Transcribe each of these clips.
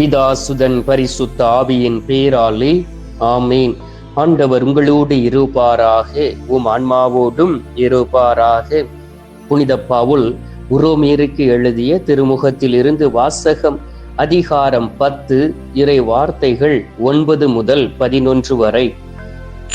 பிதா சுதன் பரிசுத்த ஆவியின் பேராலே ஆமேன். ஆண்டவர் உங்களோடு இருப்பாராக உம் ஆன்மாவோடும் இருப்பாராக. புனித பவுல் உரோமேருக்கு எழுதிய திருமுகத்தில் இருந்து வாசகம் அதிகாரம் பத்து இறை வார்த்தைகள் ஒன்பது முதல் பதினொன்று வரை.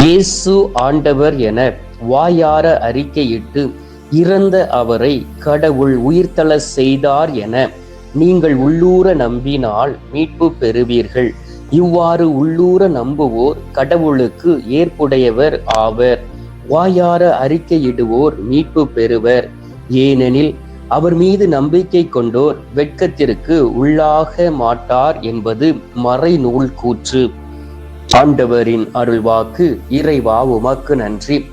இயேசு ஆண்டவர் என வாயார அறிக்கையிட்டு இறந்த அவரை கடவுள் உயிர்த்தள செய்தார் என நீங்கள் உள்ளூர நம்பினால் மீட்பு பெறுவீர்கள். இவ்வாறு உள்ளூர நம்புவோர் கடவுளுக்கு ஏற்புடையவர் ஆவர். வாயார அறிக்கையிடுவோர் மீட்பு பெறுவர். ஏனெனில் அவர் மீது நம்பிக்கை கொண்டோர் வெட்கத்திற்கு உள்ளாக மாட்டார் என்பது மறைநூல் கூற்று. ஆண்டவரின் அருள்வாக்கு இறைவா உமக்கு நன்றி.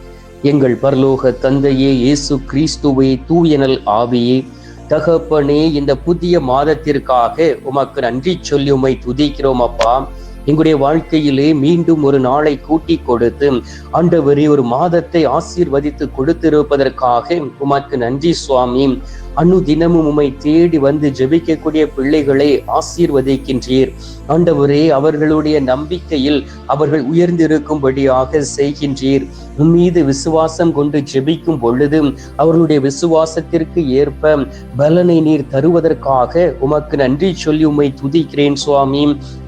எங்கள் பரலோக தந்தையே இயேசு கிறிஸ்துவை தூயனல் ஆவியே தகப்பனே இந்த புதிய மாதத்திற்காக உமக்கு நன்றி சொல்லி உமை துதிக்கிறோம் அப்பா. எங்களுடைய வாழ்க்கையிலே மீண்டும் ஒரு நாளை கூட்டி கொடுத்து ஆண்டவரே ஒரு மாதத்தை ஆசீர்வதித்து கொடுத்திருப்பதற்காக உமக்கு நன்றி சுவாமி. அணு தினமும் உம்மை தேடி வந்து ஜெபிக்கக்கூடிய பிள்ளைகளை ஆசீர்வதிக்கின்றீர். ஆண்டவரே அவர்களுடைய நம்பிக்கையில் அவர்கள் உயர்ந்திருக்கும்படியாக செய்கின்றீர். உன் மீது விசுவாசம் கொண்டு ஜெபிக்கும் பொழுது அவர்களுடைய விசுவாசத்திற்கு ஏற்ப பலனை நீர் தருவதற்காக உமக்கு நன்றி சொல்லி உம்மை துதிக்கிறேன் சுவாமி.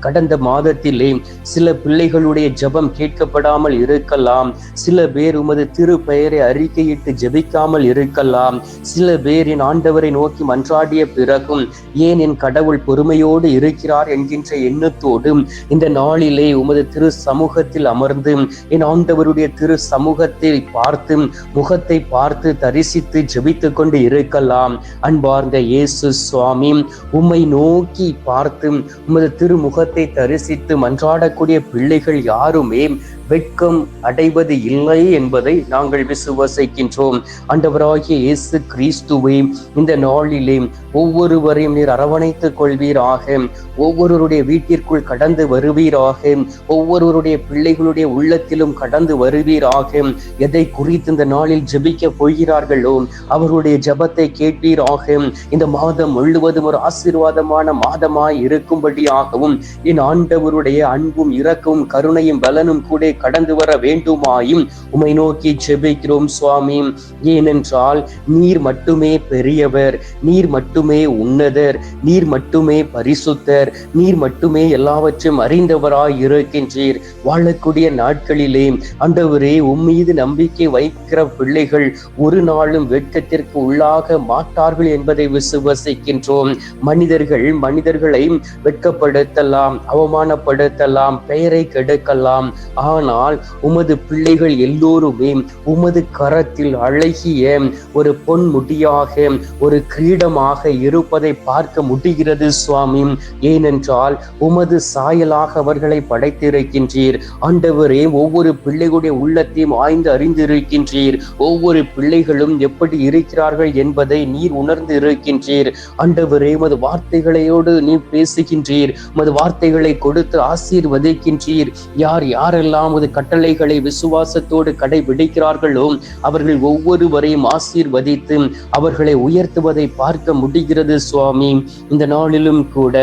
கடந்த மாதத்திலே சில பிள்ளைகளுடைய ஜபம் கேட்கப்படாமல் இருக்கலாம். சில பேர் உமது திரு பெயரை அறிக்கையிட்டு ஜெபிக்காமல் இருக்கலாம். சில பேரின் ஆண்டவரை நோக்கி மன்றாடிய பிறகும் ஏன் என் கடவுள் பொறுமையோடு இருக்கிறார் என்கின்ற எண்ணத்தோடு இந்த நாளிலே உமது திரு சமூகத்தில் அமர்ந்து என் ஆண்டவருடைய திரு சமூகத்தை பார்த்து முகத்தை பார்த்து தரிசித்து ஜெபித்து கொண்டு இருக்கலாம். அன்பார்ந்த இயேசு சுவாமி உம்மை நோக்கி பார்த்து உமது திருமுகத்தை தரிசித்து மன்றாடக்கூடிய பிள்ளைகள் யாருமே வெட்கம் அடைவது இல்லை என்பதை நாங்கள் விசுவசிக்கின்றோம். ஆண்டவராகிய இயேசு கிறிஸ்துவை இந்த நாளிலே ஒவ்வொருவரையும் நீர் அரவணைத்துக் கொள்வீராக. ஒவ்வொருவருடைய வீட்டிற்குள் கடந்து வருவீராக. ஒவ்வொருவருடைய பிள்ளைகளுடைய உள்ளத்திலும் கடந்து வருவீராக. எதை குறித்து இந்த நாளில் ஜெபிக்க போகிறார்களோ அவருடைய ஜபத்தை கேட்பீராக. இந்த மாதம் முழுவதும் ஒரு ஆசீர்வாதமான மாதமாய் இருக்கும்படியாகவும் என் ஆண்டவருடைய அன்பும் இறக்கும் கருணையும் பலனும் கூட கடந்து வர வேண்டுமாயும் உமை நோக்கி ஜெபிக்கிறோம் சுவாமி. ஏனென்றால் நீர் மட்டுமே பெரியவர் நீர் மட்டுமே உன்னதர் நீர் மட்டுமே பரிசுத்தர் நீர் மட்டுமே எல்லாவற்றையும் அறிந்தவராய் இருக்கின்றீர். வாழக்கூடிய நாட்களிலே ஆண்டவரே உம்மீது நம்பிக்கை வைக்கிற பிள்ளைகள் ஒரு நாளும் வெட்கத்திற்கு உள்ளாக மாட்டார்கள் என்பதை விசுவசிக்கின்றோம். மனிதர்கள் மனிதர்களை வெட்கப்படுத்தலாம் அவமானப்படுத்தலாம் பெயரை கெடுக்கலாம். ஆனால் உமது பிள்ளைகள் எல்லோருமே உமது கரத்தில் அழகிய ஒரு பொன் முடியாக ஒரு கிரீடமாக இருப்பதை பார்க்க முடிகிறது சுவாமி. ஏனென்றால் உமது சாயலாக அவர்களை படைத்திருக்கின்றீர். ஆண்டவரே ஒவ்வொரு பிள்ளைகளுடைய உள்ளத்தையும் ஆய்ந்து அறிந்திருக்கின்றீர். ஒவ்வொரு பிள்ளைகளும் எப்படி இருக்கிறார்கள் என்பதை நீர் உணர்ந்து இருக்கின்றீர் ஆண்டவரே உமது வார்த்தைகளையோடு நீர் பேசுகின்றீர். உமது வார்த்தைகளை கொடுத்து ஆசீர்வதிக்கின்றீர். யார் யாரெல்லாம் உமது கட்டளைகளை விசுவாசத்தோடு கடைபிடிக்கிறார்களோ அவர்கள் ஒவ்வொருவரையும் ஆசீர்வதித்து அவர்களை உயர்த்துவதை பார்க்க முடிகிறது சுவாமி. இந்த நாளிலும் கூட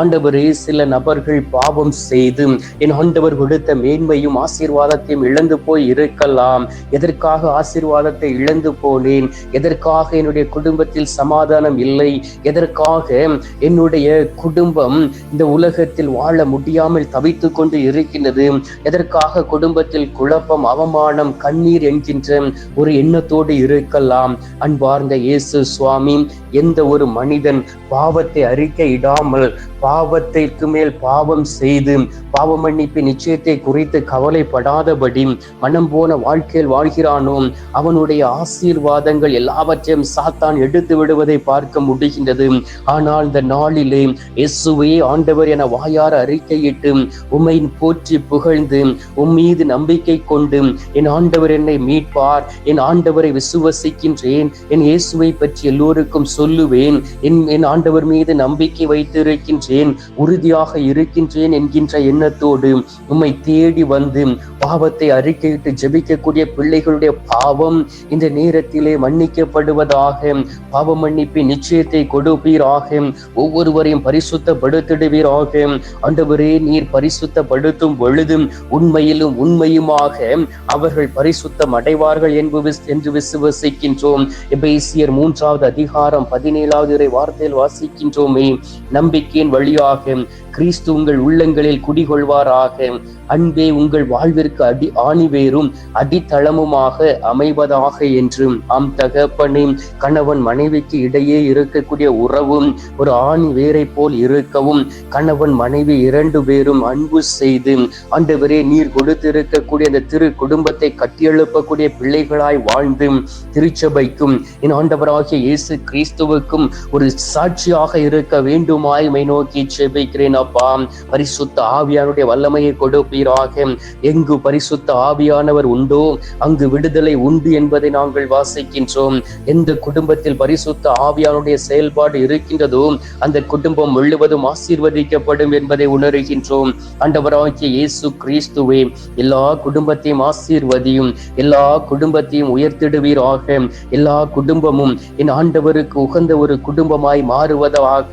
ஆண்டவரே சில நபர்கள் பாவம் செய்து என் ஆண்டவர் கொடுத்த மேன்மையும் ஆசீர்வாதத்தையும் இழந்து போய் இருக்கலாம். எதற்காக ஆசீர்வாதத்தை இழந்து போனேன்? எதற்காக என்னுடைய குடும்பத்தில் சமாதானம் இல்லை? எதற்காக என்னுடைய குடும்பம் இந்த உலகத்தில் வாழ முடியாமல் தவித்து கொண்டு இருக்கின்றது? எதற்காக குடும்பத்தில் குழப்பம் அவமானம் கண்ணீர் என்கின்ற ஒரு எண்ணத்தோடு இருக்கலாம்? அன்பார்ந்த இயேசு சுவாமி எந்த ஒரு மனிதன் பாவத்தை அறிக்கை இடாமல் பாவத்திற்கு மேல் பாவம் செய்து பாவ மன்னிப்பு நிச்சயத்தை குறித்து கவலைப்படாதபடி மனம் போன வாழ்க்கையில் வாழ்கிறானோ அவனுடைய ஆசீர்வாதங்கள் எல்லாவற்றையும் சாத்தான் எடுத்து விடுவதை பார்க்க முடிகின்றது. ஆனால் இந்த நாளிலே இயேசுவே ஆண்டவர் என வாயார அறிக்கையிட்டு உம்மை போற்றி புகழ்ந்து உம் மீது நம்பிக்கை கொண்டு என் ஆண்டவர் என்னை மீட்பார் என் ஆண்டவரை விசுவசிக்கின்றேன் என் இயேசுவை பற்றி எல்லோருக்கும் சொல்லுவேன். என் என் ஆண்டவர் மீது நம்பிக்கை வைத்திருக்கின்றேன். உறுதியாக இருக்கின்றேன் என்கின்ற எண்ணத்தோடு உம்மை தேடி வந்து பாவத்தை அறிக்கையிட்டு ஜெபிக்கக்கூடிய பிள்ளைகளுடைய பாவம் இந்த நேரத்திலே மன்னிக்கப்படுவதாக பாவ மன்னிப்பின் நிச்சயத்தை கொடுப்பீராக ஒவ்வொருவரையும் பரிசுத்தப்படுத்திடுவீராக. ஆண்டவரே நீர் பரிசுத்தப்படுத்தும் பொழுதும் உண்மையிலும் உண்மையுமாக அவர்கள் பரிசுத்தம் அடைவார்கள் என்று விசுவசிக்கின்றோம். எபேசியர் மூன்றாவது அதிகாரம் பதினேழாவது இறை வார்த்தையில் வாசிக்கின்றோமே நம்பிக்கையின் வழியாக கிறிஸ்து உங்கள் உள்ளங்களில் குடிகொள்வாராக. அன்பே உங்கள் வாழ்விற்கு அடி ஆணிவேரும் அடித்தளமுமாக அமைவதாக என்றும் ஆம் தகப்பனே கணவன் மனைவிக்கு இடையே இருக்கக்கூடிய உறவும் ஒரு ஆணி வேரை போல் இருக்கவும் கணவன் மனைவி இரண்டு பேரும் அன்பு செய்து ஆண்டவரே நீர் கொடுத்திருக்கக்கூடிய அந்த திரு குடும்பத்தை கட்டியெழுப்பக்கூடிய பிள்ளைகளாய் வாழ்ந்து திருச்சபைக்கும் என் ஆண்டவராகிய இயேசு கிறிஸ்துவுக்கும் ஒரு சாட்சியாக இருக்க வேண்டுமாய் மை நோக்கி செபிக்கிறேன் அப்பா. பரிசுத்த ஆவியானுடைய வல்லமையை கொடுப்பீராக எங்கு பரிசுத்த ஆவியானவர் உண்டோ அங்கு விடுதலை உண்டு என்பதை நாங்கள் வாசிக்கின்றோம். எந்த குடும்பத்தில் பரிசுத்த ஆவியானுடைய செயல்பாடு இருக்கின்றதோ அந்த குடும்பம் முழுவதும் ஆசீர்வதிக்கப்படும் என்பதை உணர்கின்றோம். ஆண்டவராகிய இயேசு கிறிஸ்துவே எல்லா குடும்பத்தையும் ஆசீர்வதியும் எல்லா குடும்பத்தையும் உயர்த்திடுவீராக. எல்லா குடும்பமும் என் ஆண்டவருக்கு உகந்த ஒரு குடும்பமாய் மாறுவதாக.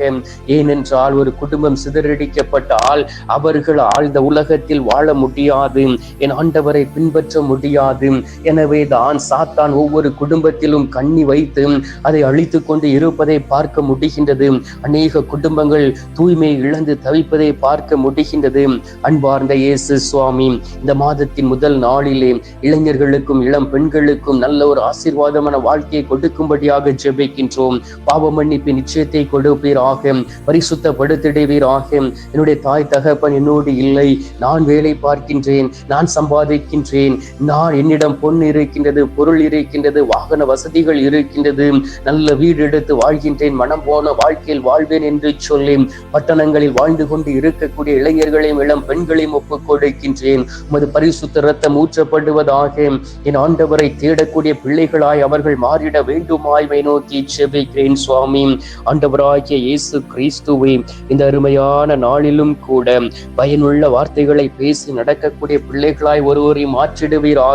ஏனென்றால் ஒரு குடும்பம் சிதறடிக்கப்பட்டால் அவர்கள் ஆழ்ந்த உலகத்தில் வாழ முடியாது. என் ஆண்டவரை பின்பற்ற முடியாது. எனவே தான் சாத்தான் ஒவ்வொரு குடும்பத்திலும் கண்ணி வைத்து அதை அழித்து கொண்டு இருப்பதை பார்க்க முடிகின்றது. அநேக குடும்பங்கள் தூய்மை இழந்து தவிப்பதை பார்க்க முடிகின்றது. அன்பார்ந்த இயேசு சுவாமி இந்த மாதத்தின் முதல் நாளிலே இளைஞர்களுக்கும் இளம் பெண்களுக்கும் நல்ல ஒரு ஆசீர்வாதமான வாழ்க்கையை கொடுக்கும்படியாக ஜெபிக்கின்றோம். பாவ மன்னிப்பின் நிச்சயத்தை கொடுப்பீராக. பரிசுத்தப்படுத்திடுவீராக. என்னுடைய தாய் தகப்பன் என்னோடு இல்லை. நான் வேலை பார்க்கின்றேன். நான் சம்பாதிக்கின்றேன். நான் என்னிடம் பொன் இருக்கின்றது பொருள் இருக்கின்றது வாகன வசதிகள் இருக்கின்றது. நல்ல வீடு எடுத்து வாழ்கின்றேன். மனம் போன வாழ்க்கையில் வாழ்வேன் என்று சொல்லி பட்டணங்களில் வாழ்ந்து கொண்டு இருக்கக்கூடிய இளைஞர்களையும் இளம் பெண்களையும் ஒப்புக் கொடுக்கின்றேன். உமது பரிசுத்த ரத்தம் ஊற்றப்படுவதாக என் ஆண்டவரை தேடக்கூடிய பிள்ளைகளாய் அவர்கள் மாறிட வேண்டுமாய் வேணும் நோக்கி செபிக்கிறேன் சுவாமி ஆண்டவராகிய இயேசு கிறிஸ்துவை இந்த அருமையான நாளிலும் கூட பயனுள்ள வார்த்தைகளை பேசி நடக்கக்கூடிய பிள்ளைகளாய் ஒருவரை மாற்றிடுவீராக.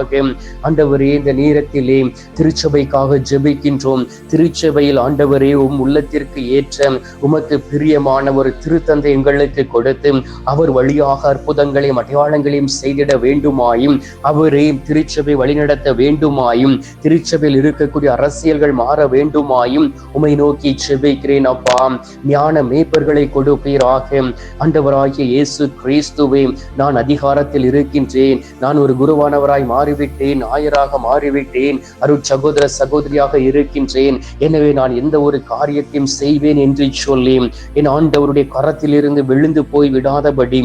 ஆண்டவரே இந்த நேரத்திலே திருச்சபைக்காக ஜெபிக்கின்றோம். திருச்சபையில் ஆண்டவரே உம் உள்ளத்திற்கு ஏற்ற உமக்கு பிரியமான ஒரு திருத்தந்தை எங்களுக்கு கொடுத்து அவர் வழியாக அற்புதங்களையும் அடையாளங்களையும் செய்திட வேண்டுமாயும் அவரே திருச்சபை வழிநடத்த வேண்டுமாயும் திருச்சபையில் இருக்கக்கூடிய அரசியல்கள் மாற வேண்டும் வேண்டுமாயும் உமை நோக்கி செபிக்கிறேன் அப்பா. ஞான மேய்ப்பர்களை கொடுப்பீராக. ஆண்டவராகிய இயேசு கிறிஸ்துவே நான் அதிகாரத்தில் இருக்கின்றேன். நான் ஒரு குருவானவராய் மாறிவிட்டேன் ஆயராக மாறிவிட்டேன் அருட் சகோதர சகோதரியாக இருக்கின்றேன். எனவே நான் எந்த ஒரு காரியத்தையும் செய்வேன் என்று சொல்லி என் ஆண்டவருடைய கரத்திலிருந்து விழுந்து போய் விடாதபடி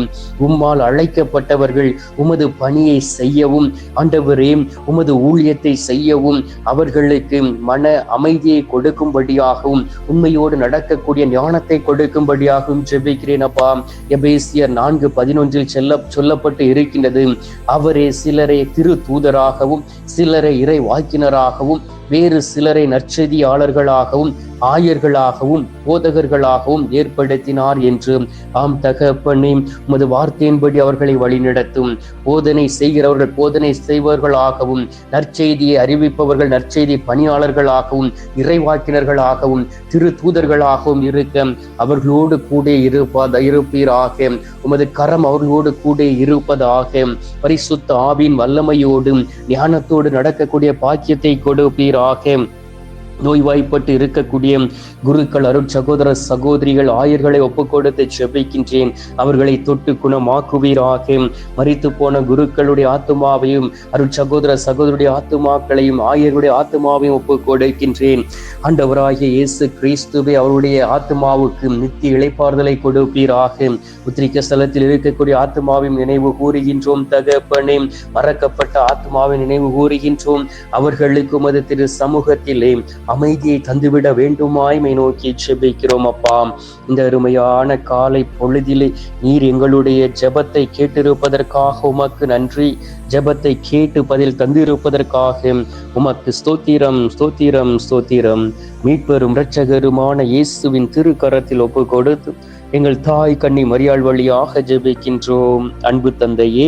உம்மால் அழைக்கப்பட்டவர்கள் உமது பணியை செய்யவும் ஆண்டவரே உமது ஊழியத்தை செய்யவும் அவர்களுக்கு மன அமைதி அமைதியை கொடுக்கும்படியாகவும் உண்மையோடு நடக்கக்கூடிய ஞானத்தை கொடுக்கும்படியாகவும் ஜெபிக்கிறேன் அப்பா. எபேசியர் நான்கு பதினொன்றில் செல்ல சொல்லப்பட்டு இருக்கின்றது. அவரே சிலரை திரு தூதராகவும் சிலரை இறை வாக்கினராகவும் வேறு சிலரை நற்செய்தியாளர்களாகவும் ஆயர்களாகவும் போதகர்களாகவும் ஏற்படுத்தினார் என்று ஆம் தகப்பனே உமது வார்த்தையின்படி அவர்களை வழிநடத்தும். போதனை செய்கிறவர்கள் போதனை செய்வர்களாகவும் நற்செய்தியை அறிவிப்பவர்கள் நற்செய்தி பணியாளர்களாகவும் இறைவாக்கினர்களாகவும் திரு தூதர்களாகவும் இருக்க அவர்களோடு கூட இருப்பத இருப்பீராக. உமது கரம் அவர்களோடு கூட இருப்பதாக பரிசுத்த ஆவின் வல்லமையோடும் ஞானத்தோடு நடக்கக்கூடிய பாக்கியத்தை கொடுப்பீராக. நோய்வாய்ப்பட்டு இருக்கக்கூடிய குருக்கள் அருட் சகோதர சகோதரிகள் ஆயர்களை ஒப்புக் கொடுத்து செபிக்கின்றேன் அவர்களை தொட்டு குணமாக்குவீராக. மறித்து போன குருக்களுடைய ஆத்துமாவையும் அருட் சகோதர சகோதரியுடைய ஆத்துமாக்களையும் ஆயர்களுடைய ஆத்துமாவையும் ஒப்புக் கொடுக்கின்றேன் ஆண்டவராகிய இயேசு கிறிஸ்துவை அவருடைய ஆத்துமாவுக்கு நித்திய இழைப்பாறுதலை கொடுப்பீராக. உத்திரிக்க ஸ்தலத்தில் இருக்கக்கூடிய ஆத்மாவின் நினைவு கூறுகின்றோம் தகப்பனே. மறக்கப்பட்ட ஆத்மாவின் நினைவு கூறுகின்றோம். அவர்களுக்கு உமது திரு சமூகத்திலே அமைதியை தந்துவிட வேண்டுமாய்மை நோக்கி செபிக்கிறோம் அப்பா. இந்த அருமையான காலை பொழுதிலே நீர் எங்களுடைய ஜெபத்தை கேட்டிருப்பதற்காக உமக்கு நன்றி. ஜெபத்தை கேட்டு பதில் தந்திருப்பதற்காக உமக்கு ஸ்தோத்திரம் ஸ்தோத்திரம் ஸ்தோத்திரம். மீட்பெரும் இரட்சகருமான இயேசுவின் திருக்கரத்தில் ஒப்பு கொடுத்து எங்கள் தாய் கண்ணி மரியாள் வழியாக ஜெபிக்கின்றோம். அன்பு தந்தையே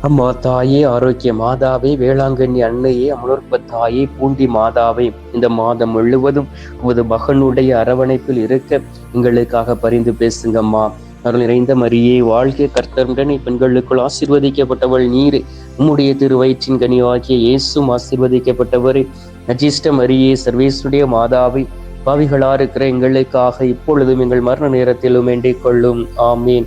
அம்மா தாயே ஆரோக்கிய மாதாவே வேளாங்கண்ணி அன்னையே அமலோற்ப தாயே பூண்டி மாதாவே. இந்த மாதம் முழுவதும் உமது மகனுடைய அரவணைப்பில் இருக்க எங்களுக்காக பரிந்து பேசுங்கம்மா. அருள் நிறைந்த மரியே வாழ்க்கை கர்த்தருடனே பெண்களுக்குள் ஆசிர்வதிக்கப்பட்டவள் நீர். உம்முடைய திருவயிற்றின் கனிவாகிய இயேசும் ஆசிர்வதிக்கப்பட்டவரே. நஜிஷ்ட மரியே சர்வேசுடைய மாதாவை பாவிகளா இருக்கிற எங்களுக்காக இப்பொழுதும் எங்கள் மரண நேரத்திலும் வேண்டிக் கொள்ளும். ஆமீன்.